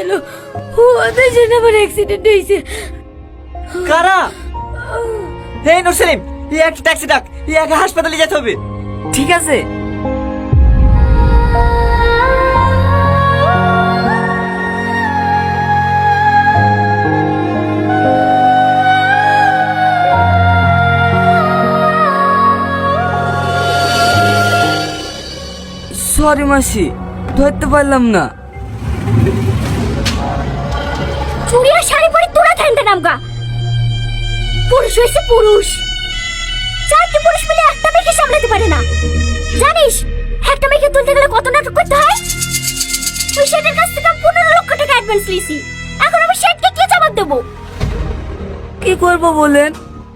করছিল ওদের জন্য আমার অ্যাক্সিডেন্ট হয়েছে। কারা? হে নুর সেলিম এই একটা ট্যাক্সি ডাক এই একা হাসপাতালে যেতে হবে। ঠিক আছে। সরি মাসি ধরতে পারলাম না। পুরুষ হয়েছে পুরুষ। চারটি পুরুষ মিলে একটা মেয়েকে সামলাতে পারে না। জানিস একটা মেয়েকে তুলতে গেলে কত নাটক করতে হয়? তুই শেঠের কাছ থেকে পনেরো লক্ষ টাকা অ্যাডভান্স লিয়েছি এখন আমি শেঠকে কি জবাব দেবো? কি করব বলেন?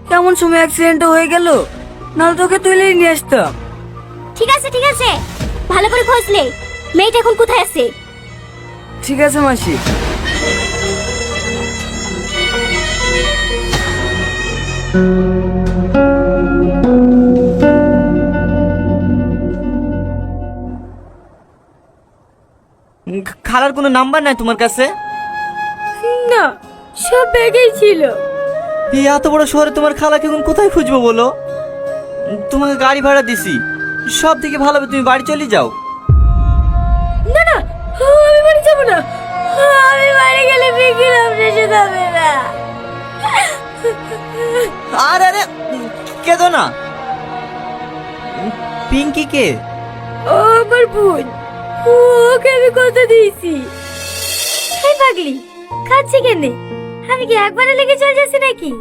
কেমন সময় অ্যাক্সিডেন্ট হয়ে গেল? নাহলে তোকে তুলেই নিয়ে আসতাম। ঠিক আছে ঠিক আছে। ভালো করে খোঁজ নে। মেয়েটা এখন কোথায় আছে? ঠিক আছে মাসি। খালার কোনো নাম্বার নাই তোমার কাছে? না সব ব্যাগেই ছিল। এই এত বড় শহরে তোমার খালাকে এখন কোথায় খুঁজবো বলো? তোমাকে গাড়ি ভাড়া দিছি। সব থেকে ভালো হবে তুমি বাড়ি চলে যাও। না না আমি বাড়ি যাব না। আমি বাড়ি গেলে বিক্রি হবে না। আরে আরে, কেঁদো না। পিঙ্কি কে? ও আমার বোন। ওকে আমি কথা দিয়েছি। এই পাগলি, খাচ্ছি কেনে? আমি কি একবারে লেগে চলে যাচ্ছি নাকি?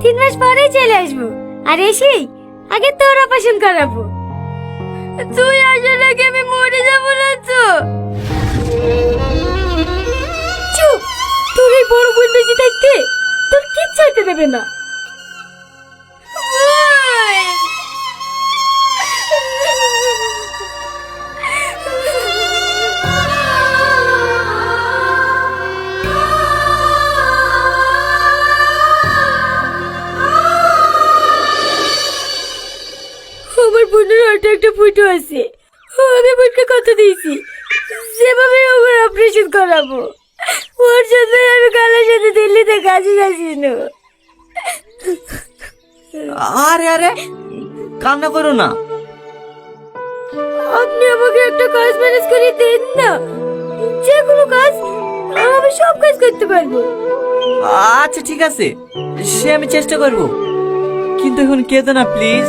তিন মাস পরেই চলে আসব। আর এসেই আগে তোর অপারেশন করাবো। তুই আসার আগে আমি মরে যাব না তো? দেবে না। আমার একটা আছে। আমি দিয়েছি। অপারেশন করাবো। ওর সাথে আমি কালের সাথে দিল্লিতে কাজে যাচ্ছি না। আরে আরে কান্না করো না। আপনি আমাকে একটা কাজ ম্যানেজ করে দিন না। যে কোনো কাজ আমি সব কাজ করতে পারব। আচ্ছা ঠিক আছে। সে আমি চেষ্টা করব। কিন্তু এখন কেঁদো না প্লিজ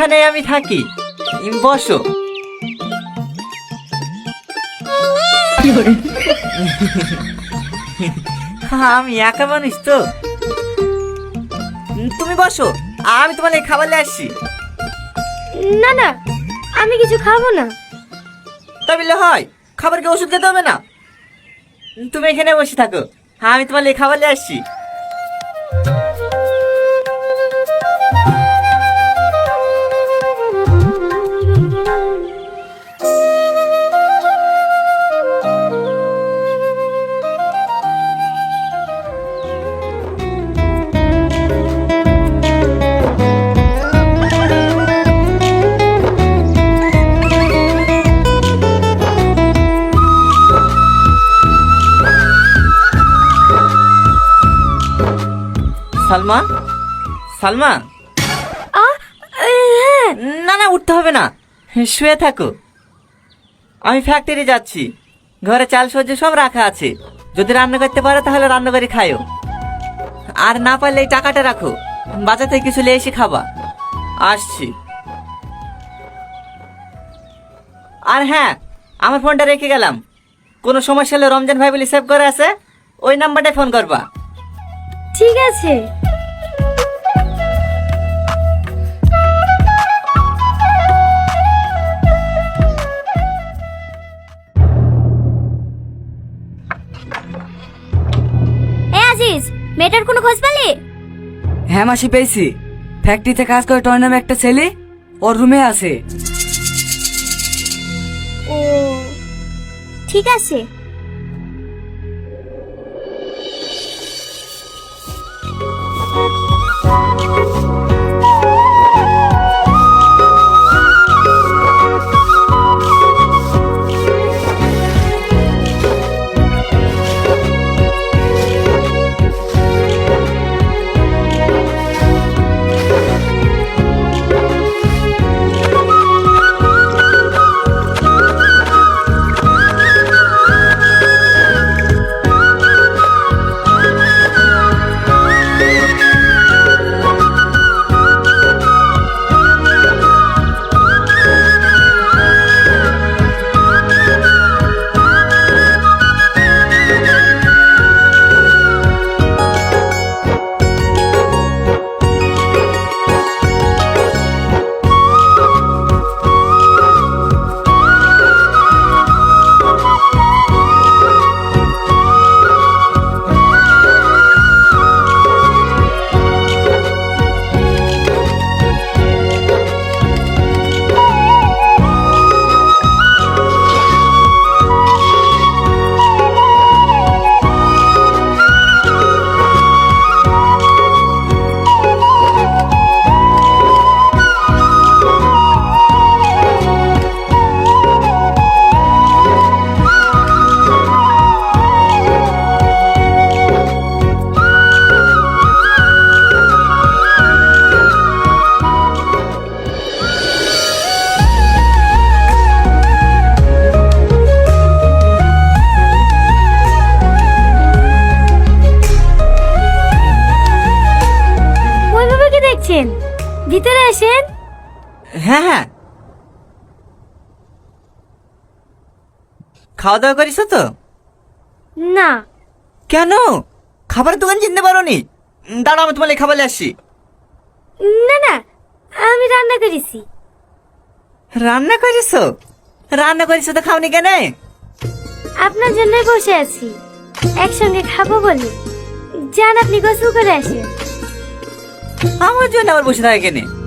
এখানে আমি থাকি। বসো। আমি একা মানুষ তো। তুমি বসো। আমি তোমার এই খাবার নিয়ে আসছি। না না আমি কিছু খাব না। তা বললে হয় খাবারকে ওষুধ খেতে হবে না। তুমি এখানে বসে থাকো। আমি তোমার এই খাবার নিয়ে আসছি। সালমা সালমা আ হ্যাঁ। না না উঠতে হবে না। শুয়ে থাকো। আমি ফ্যাক্টরি যাচ্ছি। ঘরে চাল সবজি সব রাখা আছে। যদি রান্না করতে পারো তাহলে রান্না করে খাইও আর না পারলে এই টাকাটা রাখো। বাজার থেকে কিছু নিয়ে এসে খাবা। আসছি। আর হ্যাঁ আমার ফোনটা রেখে গেলাম। কোনো সমস্যা হলে রমজান ভাই বলে সেভ করে আছে। ওই নাম্বারটায় ফোন করবা। ঠিক আছে। হ্যাঁ মাসি, পেয়েছি। ফ্যাক্টরিতে কাজ করে টয় নামে একটা ছেলে, ওর রুমে আছে। ও, ঠিক আছে। হ্যাঁ হ্যাঁ। খাওয়া দাওয়া করিস তো? না। কেন? খাবারের দোকান চিনতে পারো নি দাঁড়া আমি তোমার খাবার আসছি। না না আমি রান্না করেছি। রান্না করিস রান্না করিস তো খাওনি কেন? আপনার জন্যই বসে আছি। একসঙ্গে খাব বলে। যান আপনি গোসল করে আসেন। আমার জন্য আবার বসে থাকে কেনে?